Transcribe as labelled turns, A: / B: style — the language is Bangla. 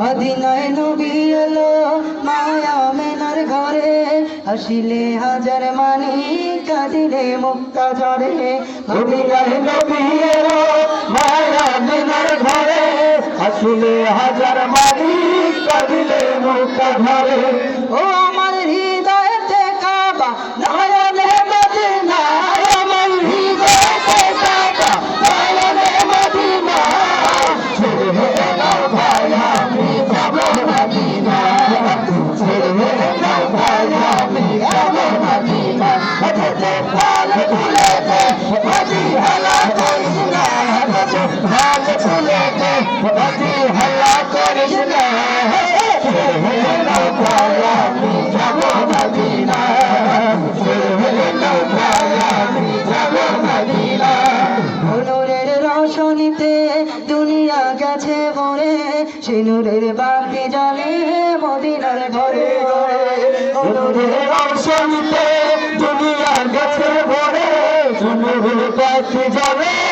A: মদিনায় নবী এলো মায়া মেনার ঘরে। আসিলে হাজার মানি কাঁদিলে মুক্তা ঝরে
B: মদিনায় নবী এলো মায়া হাজার মানি কাঁদিলে মুখা ধরে।
A: ও আমার হৃদয়েতে কাবা নয়নে মদিনা
B: আমার হৃদয়তে কাঁটা নয়নে মদিনা ছেড়ে দাও ভাই আমি যাব মদিনা ছেড়ে দাও ভাই আমি যাব মদিনা হঠাৎ পাল খুলেছে হাজি হালা করিস না হঠাৎ পাল খুলেছে হাজি
A: রোশনীতে দুনিয়া গেছে ভরে সিনুরের নূরের বাতি জালে মদিনার ঘরে ঘরে। নূরের
B: দুনিয়া গেছে ভরে সিনুরের পাখি যাবে